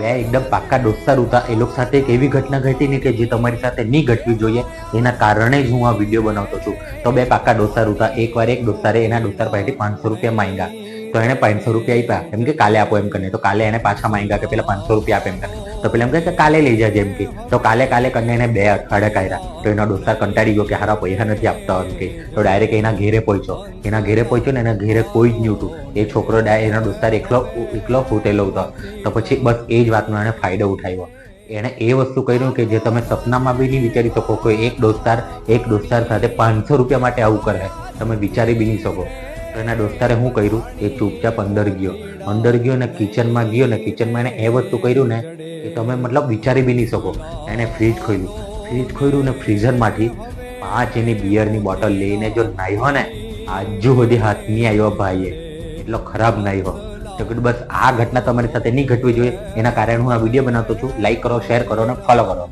બે એકદમ પાક્કા દોસ્તાર હતા એ લોકો સાથે એક એવી ઘટના ઘટી ને કે જે તમારી સાથે નહીં ઘટવી જોઈએ, એના કારણે જ હું આ વીડિયો બનાવતો છું. તો બે પાક્કા દોસ્તાર હતા એકવાર એક દોસ્તારે એના દોસ્તાર પાસેથી પાંચસો રૂપિયા માંગ્યા. તો એને પાંચસો રૂપિયા આપ્યા. એમ કે કાલે આપો એમ કરીને. તો કાલે એને પાછા માંગ્યા કે પેલા પાંચસો રૂપિયા આપે એમ કરીને. તો પેલા એમ કહે કે કાલે લઈ જાય જેમ કે. તો કાલે કાલે કરીને એને બે અઠવાડિયા કાઢ્યા. તો એનો દોસ્તાર કંટાળી ગયો કે, હારા પૈસા નથી આપતા એમ કે. તો ડાયરેક્ટ એના ઘેરે પહોંચ્યો. એના ઘેરે પહોંચ્યો ને એના ઘેરે કોઈ જ નહીં હતું એ છોકરો એનો દોસ્તાર એકલો એકલો ફૂટેલો હતો તો પછી બસ એ જ વાતનો એને ફાયદો ઉઠાવ્યો. એણે એ વસ્તુ કર્યું કે, જે તમે સપનામાં બી નહીં વિચારી શકો કે, એક દોસ્તાર એક દોસ્તાર સાથે પાંચસો રૂપિયા માટે આવું કરે તમે વિચારી બી નહીં શકો. એના દોસ્તારે શું કર્યું? એ ચૂપચાપ અંદર ગયો. અંદર ગયો ને કિચનમાં ગયો ને કિચનમાં એને એ વસ્તુ કર્યું ને કે તમે મતલબ વિચારી બી નહીં શકો. એણે ફ્રીજ ખોલ્યું ફ્રીજ ખોલ્યું ને ફ્રીઝરમાંથી પાંચ એની બિયરની બોટલ લઈને જો નાહ્યો ને, આજુ સુધી હાથ નહીં આવ્યો ભાઈએ. એટલો ખરાબ નાહ્યો. તો બસ આ ઘટના તમારી સાથે નહીં ઘટવી જોઈએ. એના કારણે હું આ વીડિયો બનાવતો છું. લાઈક કરો શેર કરો અને ફોલો કરો.